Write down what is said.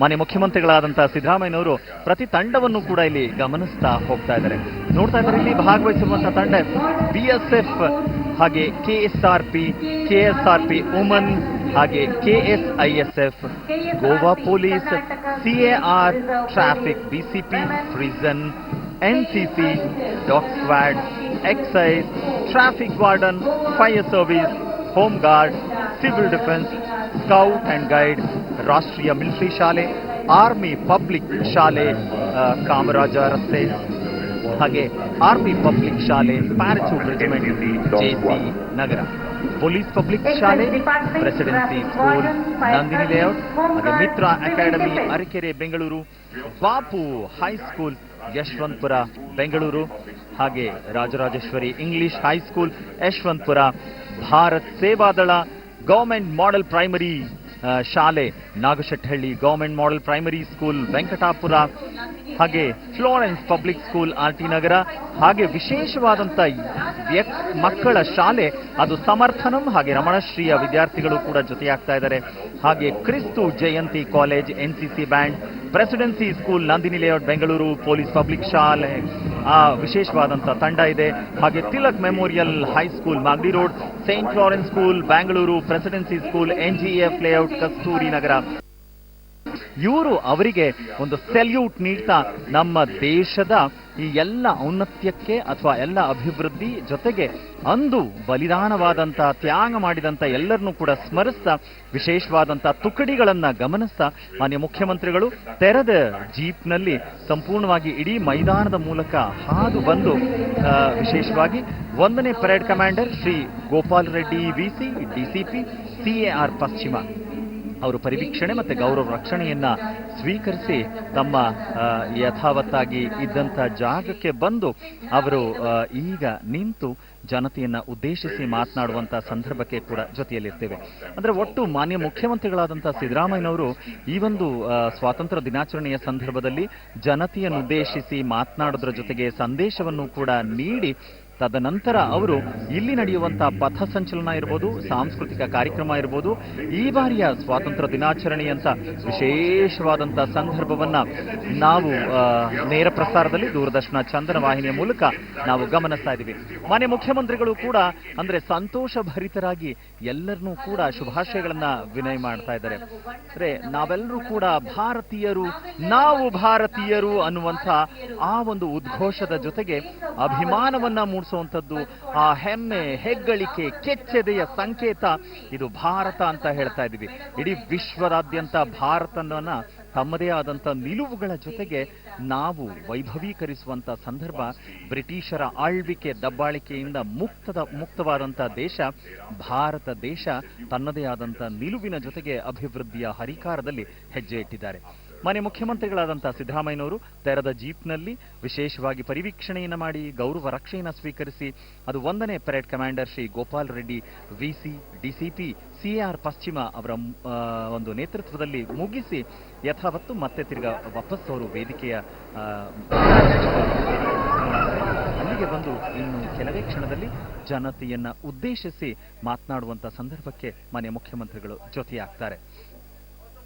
ಮಾನ್ಯ ಮುಖ್ಯಮಂತ್ರಿಗಳಾದಂತಹ ಸಿದ್ದರಾಮಯ್ಯನವರು ಪ್ರತಿ ತಂಡವನ್ನು ಕೂಡ ಇಲ್ಲಿ ಗಮನಿಸ್ತಾ ಹೋಗ್ತಾ ಇದ್ದಾರೆ. ನೋಡ್ತಾ ಇದ್ದಾರೆ, ಇಲ್ಲಿ ಭಾಗವಹಿಸಿರುವಂತಹ ತಂಡ ಬಿ ಎಫ್ ಹಾಗೆ K S R P K R P women ಹಾಗೆ K S F Goa police CAR traffic BCP prison NCC dogs squad excise traffic warden fire service home guard civil defence scout and guide ರಾಷ್ಟ್ರೀಯ military ಶಾಲೆ army public ಶಾಲೆ ಕಾಮರಾಜ ರಸ್ತೆ ಹಾಗೆ army public ಶಾಲೆ parachute regiment JC Nagar police public ಶಾಲೆ presidency school Nandini layout ಹಾಗೆ Mitra academy Arakere Bengaluru Bapu high school Yeshwanthpur Bengaluru ಹಾಗೆ Rajarajeshwari English high school Yeshwanthpur Bharat Sevadal government model primary ಶಾಲೆ, Nagashettyhalli government model primary school, Venkatapura, ಹಾಗೆ Florence public school, R T Nagar, ಹಾಗೆ ವಿಶೇಷವಾದಂಥ ಮಕ್ಕಳ ಶಾಲೆ, ಅದು ಸಮರ್ಥನಂ ಹಾಗೆ ರಮಣಶ್ರೀಯ ವಿದ್ಯಾರ್ಥಿಗಳು ಕೂಡ ಜೊತೆಯಾಗ್ತಾ ಇದ್ದಾರೆ. ಹಾಗೆ Kristu Jayanti college, N C C band, presidency school, Nandini layout, Bengaluru police public ಶಾಲೆ ಆ ವಿಶೇಷವಾದಂಥ ತಂಡ ಇದೆ. ಹಾಗೆ Tilak memorial high school Magadi road saint Florence school Bengaluru presidency school N G F layout Kasturi Nagar. ಇವರು ಅವರಿಗೆ ಒಂದು salute ನೀಡ್ತಾ ನಮ್ಮ ದೇಶದ ಈ ಎಲ್ಲ ಔನ್ನತ್ಯಕ್ಕೆ ಅಥವಾ ಎಲ್ಲ ಅಭಿವೃದ್ಧಿ ಜೊತೆಗೆ ಅಂದು ಬಲಿದಾನವಾದಂತಹ ತ್ಯಾಗ ಮಾಡಿದಂಥ ಎಲ್ಲರನ್ನೂ ಕೂಡ ಸ್ಮರಿಸ್ತಾ ವಿಶೇಷವಾದಂತಹ ತುಕಡಿಗಳನ್ನ ಗಮನಿಸ್ತಾ ಮಾನ್ಯ ಮುಖ್ಯಮಂತ್ರಿಗಳು, ತೆರೆದ ಜೀಪ್ನಲ್ಲಿ ಸಂಪೂರ್ಣವಾಗಿ ಇಡೀ ಮೈದಾನದ ಮೂಲಕ ಹಾದು ಬಂದು ವಿಶೇಷವಾಗಿ ಒಂದನೇ parade commander Shri Gopal Reddy VC DCP CAR ಪಶ್ಚಿಮ. ಅವರು ಪರಿವೀಕ್ಷಣೆ ಮತ್ತು ಗೌರವ ರಕ್ಷಣೆಯನ್ನ ಸ್ವೀಕರಿಸಿ ತಮ್ಮ ಯಥಾವತ್ತಾಗಿ ಇದ್ದಂಥ ಜಾಗಕ್ಕೆ ಬಂದು ಅವರು ಈಗ ನಿಂತು ಜನತೆಯನ್ನ ಉದ್ದೇಶಿಸಿ ಮಾತನಾಡುವಂತ ಸಂದರ್ಭಕ್ಕೆ ಕೂಡ ಜೊತೆಯಲ್ಲಿರ್ತೇವೆ. ಅಂದ್ರೆ ಒಟ್ಟು ಮಾನ್ಯ ಮುಖ್ಯಮಂತ್ರಿಗಳಾದಂತಹ ಸಿದ್ದರಾಮಯ್ಯನವರು ಈ ಒಂದು ಸ್ವಾತಂತ್ರ್ಯ ದಿನಾಚರಣೆಯ ಸಂದರ್ಭದಲ್ಲಿ ಜನತೆಯನ್ನು ಉದ್ದೇಶಿಸಿ ಮಾತನಾಡೋದ್ರ ಜೊತೆಗೆ ಸಂದೇಶವನ್ನು ಕೂಡ ನೀಡಿ ತದನಂತರ ಅವರು ಇಲ್ಲಿ ನಡೆಯುವಂತಹ ಪಥ ಸಂಚಲನ ಇರ್ಬೋದು, ಸಾಂಸ್ಕೃತಿಕ ಕಾರ್ಯಕ್ರಮ ಇರ್ಬೋದು, ಈ ಬಾರಿಯ ಸ್ವಾತಂತ್ರ್ಯ ದಿನಾಚರಣೆಯಂತ ವಿಶೇಷವಾದಂತಹ ಸಂದರ್ಭವನ್ನ ನಾವು ನೇರ ಪ್ರಸಾರದಲ್ಲಿ ದೂರದರ್ಶನ ಚಂದನ ವಾಹಿನಿಯ ಮೂಲಕ ನಾವು ಗಮನಿಸ್ತಾ ಇದ್ದೀವಿ. ಮಾನ್ಯ ಮುಖ್ಯಮಂತ್ರಿಗಳು ಕೂಡ ಅಂದ್ರೆ ಸಂತೋಷ ಭರಿತರಾಗಿ ಎಲ್ಲರನ್ನೂ ಕೂಡ ಶುಭಾಶಯಗಳನ್ನ ವಿನಯ ಮಾಡ್ತಾ ಇದ್ದಾರೆ. ಅಂದ್ರೆ ನಾವೆಲ್ಲರೂ ಕೂಡ ಭಾರತೀಯರು, ನಾವು ಭಾರತೀಯರು ಅನ್ನುವಂತ ಆ ಒಂದು ಉದ್ಘೋಷದ ಜೊತೆಗೆ ಅಭಿಮಾನವನ್ನ ಮೂಡಿಸುವಂಥದ್ದು ಆ ಹೆಮ್ಮೆ, ಹೆಗ್ಗಳಿಕೆ, ಕೆಚ್ಚೆದೆಯ ಸಂಕೇತ. ಇದು ಭಾರತ ಅಂತ ಹೇಳ್ತಾ ಇದ್ದೀವಿ. ಇಡೀ ವಿಶ್ವದಾದ್ಯಂತ ಭಾರತನ ತಮ್ಮದೇ ಆದಂಥ ನಿಲುವುಗಳ ಜೊತೆಗೆ ನಾವು ವೈಭವೀಕರಿಸುವಂಥ ಸಂದರ್ಭ, ಬ್ರಿಟಿಷರ ಆಳ್ವಿಕೆ, ದಬ್ಬಾಳಿಕೆಯಿಂದ ಮುಕ್ತದ, ಮುಕ್ತವಾದಂಥ ದೇಶ, ಭಾರತ ದೇಶ ತನ್ನದೇ ಆದಂಥ ನಿಲುವಿನ ಜೊತೆಗೆ ಅಭಿವೃದ್ಧಿಯ ಹರಿಕಾರದಲ್ಲಿ ಹೆಜ್ಜೆ ಇಟ್ಟಿದ್ದಾರೆ. ಮಾನ್ಯ ಮುಖ್ಯಮಂತ್ರಿಗಳಾದಂಥ ಸಿದ್ದರಾಮಯ್ಯನವರು ತೆರೆದ ಜೀಪ್ನಲ್ಲಿ ವಿಶೇಷವಾಗಿ ಪರಿವೀಕ್ಷಣೆಯನ್ನು ಮಾಡಿ ಗೌರವ ರಕ್ಷೆಯನ್ನು ಸ್ವೀಕರಿಸಿ ಅದು ಒಂದನೇ parade commander Shri Gopal Reddy VC, DCP CR ಪಶ್ಚಿಮ ಅವರ ಒಂದು ನೇತೃತ್ವದಲ್ಲಿ ಮುಗಿಸಿ ಯಥಾವತ್ತು ಮತ್ತೆ ತಿರ್ಗ ವಾಪಸ್ ಅವರು ವೇದಿಕೆಯ ಅಲ್ಲಿಗೆ ಬಂದು ಇನ್ನು ಕೆಲವೇ ಕ್ಷಣದಲ್ಲಿ ಜನತೆಯನ್ನ ಉದ್ದೇಶಿಸಿ ಮಾತನಾಡುವಂತ ಸಂದರ್ಭಕ್ಕೆ ಮನೆ ಮುಖ್ಯಮಂತ್ರಿಗಳು ಜೊತೆಯಾಗ್ತಾರೆ.